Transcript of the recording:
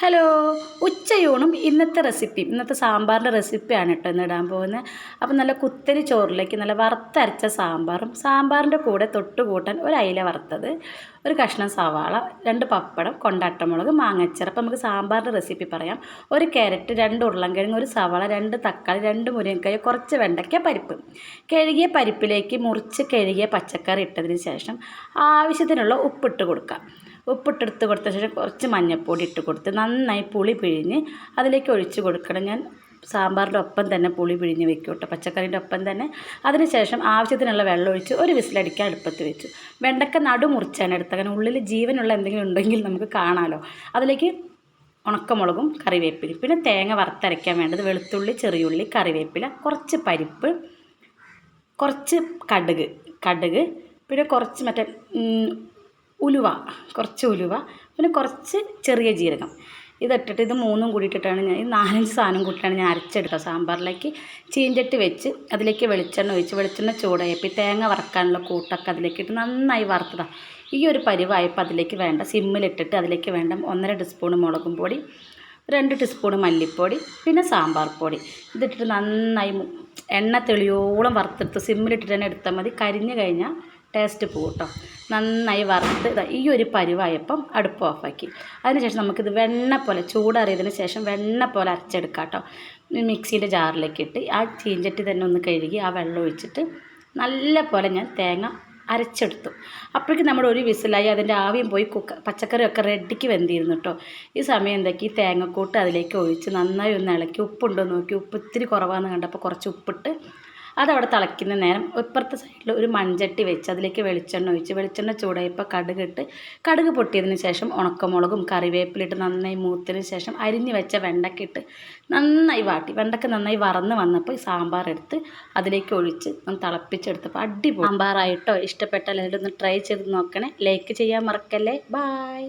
Hello ഉച്ചയൂണും ഇന്നത്തെ recipe ഇന്നത്തെ സാമ്പാറിന്റെ റെസിപ്പിയാണ് കേട്ടോ ഇന്ന് ഇടാൻ പോകുന്നത്. അപ്പം നല്ല കുത്തരി ചോറിലേക്ക് നല്ല വറുത്തരച്ച സാമ്പാറും സാമ്പാറിന്റെ കൂടെ തൊട്ട് കൂട്ടാൻ ഒരു അയില വറുത്തത് ഒരു കഷ്ണം സവാള രണ്ട് പപ്പടം കൊണ്ടാട്ടമുളക് മാങ്ങച്ചർ അപ്പം നമുക്ക് സാമ്പാറിന്റെ റെസിപ്പി പറയാം. ഒരു ക്യാരറ്റ് രണ്ട് ഉരുളൻകിഴങ്ങ് ഒരു സവാള രണ്ട് തക്കാളി രണ്ട് മുരിങ്ങക്കായ കുറച്ച് വെണ്ടയ്ക്ക പരിപ്പ്. കഴുകിയ പരിപ്പിലേക്ക് മുറിച്ച് കഴുകിയ പച്ചക്കറി ഇട്ടതിന് ശേഷം ആവശ്യത്തിനുള്ള ഉപ്പിട്ട് കൊടുക്കാം. ഉപ്പിട്ടെടുത്ത് കൊടുത്ത ശേഷം കുറച്ച് മഞ്ഞൾപ്പൊടി ഇട്ട് കൊടുത്ത് നന്നായി പുളി പിഴിഞ്ഞ് അതിലേക്ക് ഒഴിച്ച് കൊടുക്കണം. ഞാൻ സാമ്പാറിന്റെ ഒപ്പം തന്നെ പുളി പിഴിഞ്ഞ് വെക്കും കേട്ടോ പച്ചക്കറീന്റെ ഒപ്പം തന്നെ. അതിനുശേഷം ആവശ്യത്തിനുള്ള വെള്ളം ഒഴിച്ച് ഒരു വിസിലടിക്കാൻ അടുപ്പത്ത് വെച്ചു. വെണ്ടക്ക നടു മുറിച്ചാണ് എടുത്തത്. കാരണം ഉള്ളിൽ ജീവനുള്ള എന്തെങ്കിലും ഉണ്ടെങ്കിൽ നമുക്ക് കാണാമല്ലോ അതിലേക്ക് ഉണക്കമുളകും കറിവേപ്പില പിന്നെ തേങ്ങ വറുത്തരയ്ക്കാൻ വേണ്ടത് വെളുത്തുള്ളി ചെറിയുള്ളി കറിവേപ്പില കുറച്ച് പരിപ്പ് കുറച്ച് കടുക് കടുക് പിന്നെ കുറച്ച് മറ്റേ ഉലുവ കുറച്ച് ഉലുവ പിന്നെ കുറച്ച് ചെറിയ ജീരകം. ഇതിട്ടിട്ട് ഇത് മൂന്നും കൂടിയിട്ടിട്ടാണ് ഞാൻ ഈ നാലഞ്ച് സാധനം കൂട്ടിയിട്ടാണ് ഞാൻ അരച്ചെടുക്കുക സാമ്പാറിലേക്ക് ചീഞ്ചട്ടി വെച്ച് അതിലേക്ക് വെളിച്ചെണ്ണ ഒഴിച്ച് വെളിച്ചെണ്ണ ചൂടായപ്പോൾ തേങ്ങ വറക്കാനുള്ള കൂട്ടൊക്കെ അതിലേക്ക് ഇട്ട് നന്നായി വറുത്തതാണ് ഈ ഒരു പരിവായപ്പോൾ അതിലേക്ക് വേണ്ട സിമ്മിലിട്ടിട്ട് അതിലേക്ക് വേണ്ട ഒന്നര ടീസ്പൂൺ മുളകും പൊടി രണ്ട് ടീസ്പൂൺ മല്ലിപ്പൊടി പിന്നെ സാമ്പാർ പൊടി. ഇതിട്ടിട്ട് നന്നായി എണ്ണ തെളിയോളം വറുത്തെടുത്ത് സിമ്മിലിട്ടിട്ട് തന്നെ എടുത്താൽ മതി. കരിഞ്ഞു കഴിഞ്ഞാൽ ടേസ്റ്റ് പോകും നന്നായി വറുത്ത് ഈ ഒരു പരുവായപ്പം അടുപ്പ് ഓഫാക്കി. അതിനുശേഷം നമുക്കിത് വെണ്ണ പോലെ ചൂടറിയതിന് ശേഷം വെണ്ണ പോലെ അരച്ചെടുക്കാം കേട്ടോ മിക്സിയുടെ ജാറിലേക്ക് ഇട്ട് ആ ചീഞ്ചട്ടി തന്നെ ഒന്ന് കഴുകി ആ വെള്ളം ഒഴിച്ചിട്ട് നല്ല പോലെ ഞാൻ തേങ്ങ അരച്ചെടുത്തു. അപ്പോഴേക്കും നമ്മുടെ ഒരു വിസിലായി അതിന്റെ ആവിയും പോയി കുക്ക പച്ചക്കറിയൊക്കെ റെഡിക്ക് വെന്തിരുന്നു കേട്ടോ ഈ സമയം എന്തൊക്കെ ഈ തേങ്ങക്കൂട്ട് അതിലേക്ക് ഒഴിച്ച് നന്നായി ഒന്ന് ഇളക്കി ഉപ്പുണ്ടോ നോക്കി ഉപ്പ് ഇത്തിരി കുറവാണെന്ന് കണ്ടപ്പോൾ കുറച്ച് ഉപ്പിട്ട് അതവിടെ തിളയ്ക്കുന്ന നേരം ഇപ്പുറത്തെ സൈഡിൽ ഒരു മൺചട്ടി വെച്ച് അതിലേക്ക് വെളിച്ചെണ്ണ ഒഴിച്ച് വെളിച്ചെണ്ണ ചൂടായപ്പോൾ കടുക് ഇട്ട് കടുക് പൊട്ടിയതിന് ശേഷം ഉണക്കമുളകും കറിവേപ്പിലിട്ട് നന്നായി മൂത്തതിന് ശേഷം അരിഞ്ഞ് വെച്ച വെണ്ടയ്ക്ക ഇട്ട് നന്നായി വാട്ടി. വെണ്ടയ്ക്ക നന്നായി വറന്ന് വന്നപ്പോൾ സാമ്പാർ എടുത്ത് അതിലേക്ക് ഒഴിച്ച് ഒന്ന് തിളപ്പിച്ചെടുത്തപ്പോൾ അടിപൊളി. സാമ്പാറായിട്ടോ ഇഷ്ടപ്പെട്ടാൽ എല്ലാവരും ഒന്ന് ട്രൈ ചെയ്ത് നോക്കണേ. ലൈക്ക് ചെയ്യാൻ മറക്കല്ലേ. ബായ്